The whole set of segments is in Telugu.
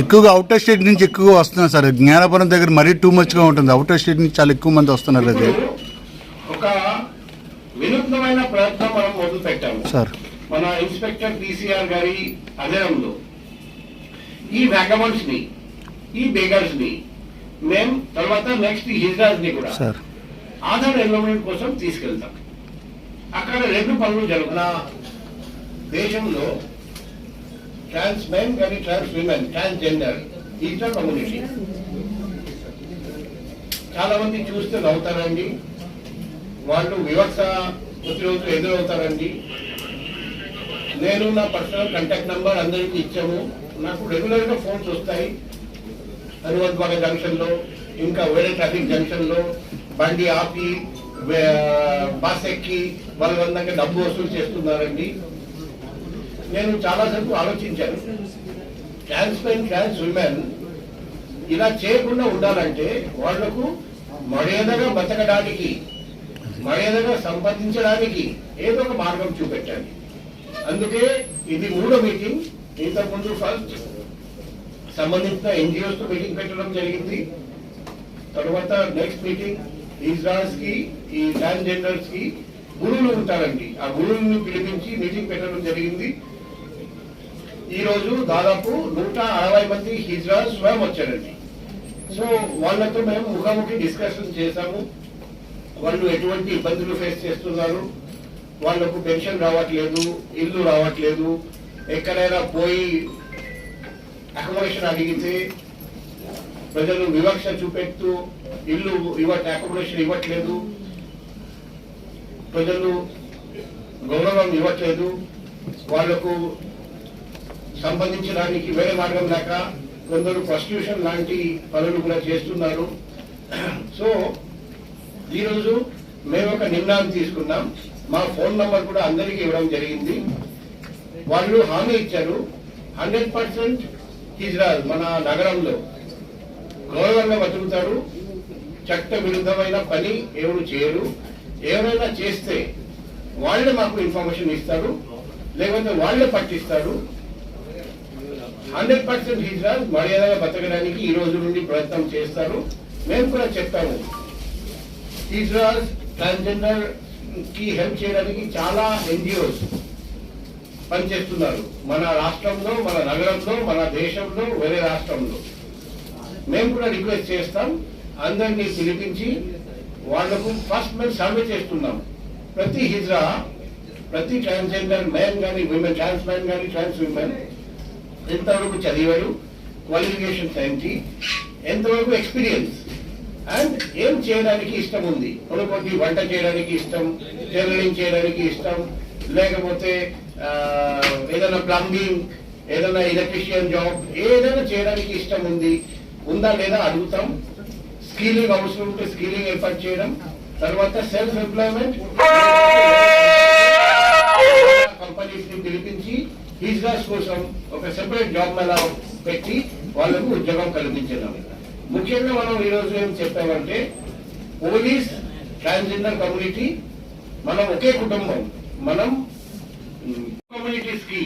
ఎక్కువగా అవుటర్ స్టేట్ నుంచి ఎక్కువగా వస్తున్నారు సార్. జ్ఞానపురం దగ్గర మరీ టూ మచ్గా ఉంటుంది. అవుటర్ స్టేట్ నుంచి చాలా ఎక్కువ మంది వస్తున్నారు అది. ఇప్పుడు ఒక వినూత్నమైన ప్రయత్నం మనం మొదలు పెట్టాము సార్. మన ఇన్స్పెక్టర్ పిసిఆర్ గారి అధీనంలో ఈ వ్యాగమన్స్ని ఈ బేగర్స్ని మేము తర్వాత నెక్స్ట్ హిజరాజ్ని కూడా సార్. ఆధార్ ఎన్రోల్మెంట్ కోసం తీసుకెళ్తాం. అక్కడ రెండు పనులు జరుగుతున్న దేశంలో trans men, కానీ ట్రాన్స్ విమెన్ ట్రాన్స్ జెండర్ ఈస్టర్ కమ్యూనిటీ చాలా మంది చూస్తే నవ్వుతారండి వాళ్ళు వివక్ష ప్రతిరోజు ఎదురవుతారండి. నేను నా పర్సనల్ కాంటాక్ట్ నంబర్ అందరికీ ఇచ్చాము. నాకు రెగ్యులర్గా ఫోన్స్ వస్తాయి. హనుమంతబాగ జంక్షన్లో ఇంకా వేరే ట్రాఫిక్ జంక్షన్లో బండి ఆపి బస్ ఎక్కి వాళ్ళ డబ్బు వసూలు చేస్తున్నారండి. నేను చాలాసేపు ఆలోచించాను. ట్రాన్స్ మెన్ ట్రాన్స్ ఉమెన్ ఇలా చేయకుండా ఉండాలంటే వాళ్ళకు మర్యాదగా బతకడానికి మర్యాదగా సంపాదించడానికి ఏదో ఒక మార్గం చూపెట్టాలి. అందుకే ఇది మూడో మీటింగ్. ఇంతకుముందు ఫస్ట్ సంబంధించిన ఎన్జిఓస్తో మీటింగ్ పెట్టడం జరిగింది. తర్వాత నెక్స్ట్ మీటింగ్ ఇజ్రాల్స్కి ఈ ట్రాన్స్జెండర్స్కి గురువులు ఉంటారండి. ఆ గురువులను పిలిపించి మీటింగ్ పెట్టడం జరిగింది. ఈ రోజు దాదాపు నూట అరవై మంది హిజ్రాల్ స్వయం వచ్చారండి. సో వాళ్ళతో మేము ముఖాముఖి డిస్కషన్ చేశాము. వాళ్ళు ఎటువంటి ఇబ్బందులు ఫేస్ చేస్తున్నారు? వాళ్ళకు పెన్షన్ రావట్లేదు ఇల్లు రావట్లేదు. ఎక్కడైనా పోయి అకామిడేషన్ అడిగితే ప్రజలు వివక్ష చూపెడుతూ ఇల్లు ఇవ్వట అకామిడేషన్ ఇవ్వట్లేదు. ప్రజలు గౌరవం ఇవ్వట్లేదు. వాళ్ళకు సంబంధించడానికి వేరే మార్గం లేక కొందరు ప్రాస్టిట్యూషన్ లాంటి పనులు కూడా చేస్తున్నారు. సో ఈరోజు మేము ఒక నిర్ణయం తీసుకున్నాం. మా ఫోన్ నంబర్ కూడా అందరికీ ఇవ్వడం జరిగింది. వాళ్ళు హామీ ఇచ్చారు. హండ్రెడ్ పర్సెంట్ ఇజ్రాయల్ మన నగరంలో గౌరవంగా బతుకుతారు. చట్ట విరుద్ధమైన పని ఎవరు చేయరు. ఎవరైనా చేస్తే వాళ్ళే మాకు ఇన్ఫర్మేషన్ ఇస్తారు. లేకపోతే వాళ్ళే పట్టిస్తారు. హండ్రెడ్ పర్సెంట్ హిజ్రాల్ మర్యాదగా బతకడానికి ఈ రోజు నుండి ప్రయత్నం చేస్తారు. మేము కూడా చెప్తాము. ఇజ్రాల్ ట్రాన్స్జెండర్కి హెల్ప్ చేయడానికి చాలా ఎన్జిఓస్ పనిచేస్తున్నారు. మన రాష్ట్రంలో మన నగరంలో మన దేశంలో వేరే రాష్ట్రంలో. మేము కూడా రిక్వెస్ట్ చేస్తాం. అందరినీ పిలిపించి వాళ్ళకు ఫస్ట్ మేము సర్వే చేస్తున్నాం. ప్రతి హిజ్రా ప్రతి ట్రాన్స్జెండర్ మ్యాన్ కానీ విమెన్ ట్రాన్స్ మ్యాన్ కానీ ట్రాన్స్ విమెన్ ఎంతవరకు చదివాడు క్వాలిఫికేషన్స్ ఏంటి ఎంతవరకు ఎక్స్పీరియన్స్ అండ్ ఏం చేయడానికి ఇష్టం ఉంది? కొనుక్కొట్టి వంట చేయడానికి ఇష్టం టైలరింగ్ చేయడానికి ఇష్టం లేకపోతే ఏదైనా ప్లంబింగ్ ఏదైనా ఎలక్ట్రీషియన్ జాబ్ ఏదైనా చేయడానికి ఇష్టం ఉంది ఉందా లేదా అడుగుతాం. స్కిల్లింగ్ అవసరం ఉంటే స్కిల్లింగ్ ఏర్పాటు చేయడం తర్వాత సెల్ఫ్ ఎంప్లాయ్మెంట్ కంపెనీస్ని పిలిపించి టీచర్స్ కోసం ఒక సెపరేట్ జాబ్ మేళా పెట్టి వాళ్ళకు ఉద్యోగం కల్పించడం ముఖ్యంగా మనం ఈ రోజు ఏం చెప్పామంటే పోలీస్ ట్రాన్స్జెండర్ కమ్యూనిటీ మనం ఒకే కుటుంబం. మనం కమ్యూనిటీస్కి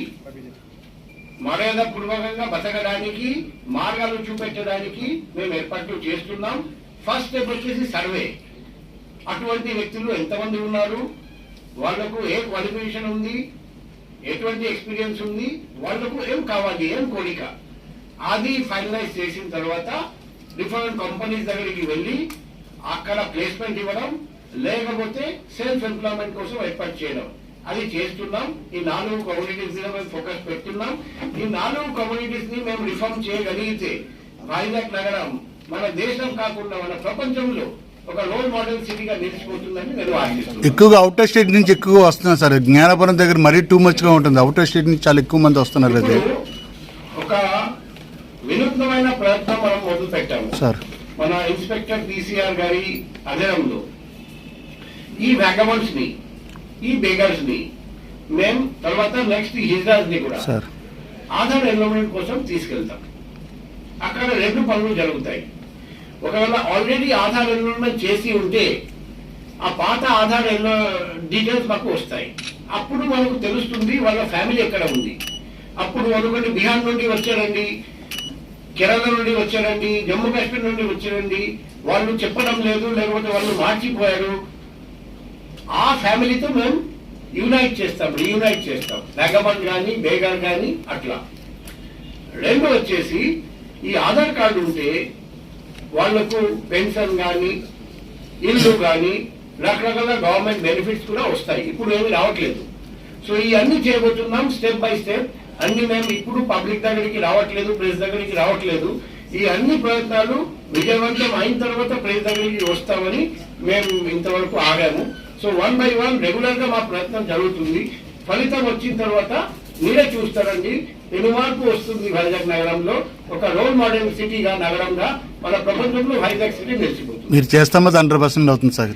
మర్యాద పూర్వకంగా బతకడానికి మార్గాలు చూపెట్టడానికి మేము ఏర్పాట్లు చేస్తున్నాం. ఫస్ట్ స్టెప్ వచ్చేసి సర్వే అటువంటి వ్యక్తులు ఎంతమంది ఉన్నారు? వాళ్ళకు ఏ క్వాలిఫికేషన్ ఉంది? ఎటువంటి ఎక్స్పీరియన్స్ ఉంది? వాళ్ళకు ఏం కావాలి? ఏం కోరిక? అది ఫైనలైజ్ చేసిన తర్వాత డిఫరెంట్ కంపెనీస్ దగ్గరికి వెళ్ళి అక్కడ ప్లేస్మెంట్ ఇవ్వడం లేకపోతే సెల్ఫ్ ఎంప్లాయ్మెంట్ కోసం ఏర్పాటు చేయడం. అది చేస్తున్నాం. ఈ నాలుగు కమ్యూనిటీస్ మీద మేము ఫోకస్ పెడుతున్నాం. ఈ నాలుగు కమ్యూనిటీస్ని మేము రిఫార్మ్ చేయగలిగితే వైజాగ్ నగరం మన దేశం కాకుండా మన ప్రపంచంలో ఒక రోల్ మోడల్ సిటీగా నిలిచిపోతుందని నేను ఆశిస్తున్నాను. ఎక్కువగా అవుటర్ స్టేట్ నుంచి ఎక్కువగా వస్తున్నారు సార్. జ్ఞానపురం దగ్గర మరీ టూ మచ్గా ఉంటుంది. అవుటర్ స్టేట్ నుంచి చాలా ఎక్కువ మంది వస్తున్నారు అది. ఒక వినూత్నమైన ప్రయత్నం మనం మొదలు పెట్టాము సార్. మన ఇన్స్పెక్టర్ పిసిఆర్ గారి అధీనంలో ఈ వ్యాగమన్స్ని ఈ బేగర్స్ని మేము తర్వాత నెక్స్ట్ హిజ్రాజ్ని కూడా సార్. ఆధార్ ఎన్రోల్మెంట్ కోసం తీసుకెళ్తాం. అక్కడ రెండు పనులు జరుగుతాయి. ఒకవేళ ఆల్రెడీ ఆధార్ ఎన్రోల్మెంట్ చేసి ఉంటే ఆ పాత ఆధార్ ఎన్నో డీటెయిల్స్ మాకు వస్తాయి. అప్పుడు మనకు తెలుస్తుంది వాళ్ళ ఫ్యామిలీ ఎక్కడ ఉంది. అప్పుడు అనుకోండి బిహార్ నుండి వచ్చారండి కేరళ నుండి వచ్చారండి జమ్మూ కాశ్మీర్ నుండి వచ్చారండి. వాళ్ళు చెప్పడం లేదు లేకపోతే వాళ్ళు మార్చిపోయారు. ఆ ఫ్యామిలీతో మేము యునైట్ చేస్తాం రీయునైట్ చేస్తాం. నాగమన్ కానీ బేగర్ కానీ అట్లా. రెండు వచ్చేసి ఈ ఆధార్ కార్డు ఉంటే వాళ్ళకు పెన్షన్ కానీ ఇల్లు కానీ రకరకాల గవర్నమెంట్ బెనిఫిట్స్ కూడా వస్తాయి. ఇప్పుడు ఏమి రావట్లేదు. సో ఇవన్నీ అన్ని చేయబోతున్నాం స్టెప్ బై స్టెప్. అన్ని మేము ఇప్పుడు పబ్లిక్ దగ్గరికి రావట్లేదు ప్రెస్ దగ్గరికి రావట్లేదు. ఈ అన్ని ప్రయత్నాలు విజయవంతం అయిన తర్వాత ప్రెస్ దగ్గరికి వస్తామని మేము ఇంతవరకు ఆగాము. సో వన్ బై వన్ రెగ్యులర్గా మా ప్రయత్నం జరుగుతుంది. ఫలితం వచ్చిన తర్వాత మీరే చూస్తారండి. మార్పు వస్తుంది వైజాగ్ నగరంలో. ఒక రోల్ మోడల్ సిటీగా నగరంగా మన ప్రపంచంలో వైజాగ్ సిటీ నిలిచిపోతుంది మీరు చేస్తామో హండ్రెడ్ పర్సెంట్ అవుతుంది సార్.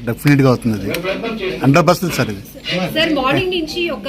అవుతుంది మేము ప్రయత్నం చేస్తాం. హండ్రెడ్ పర్సెంట్ సార్ ఇది. సార్ మార్నింగ్ నుంచి ఒక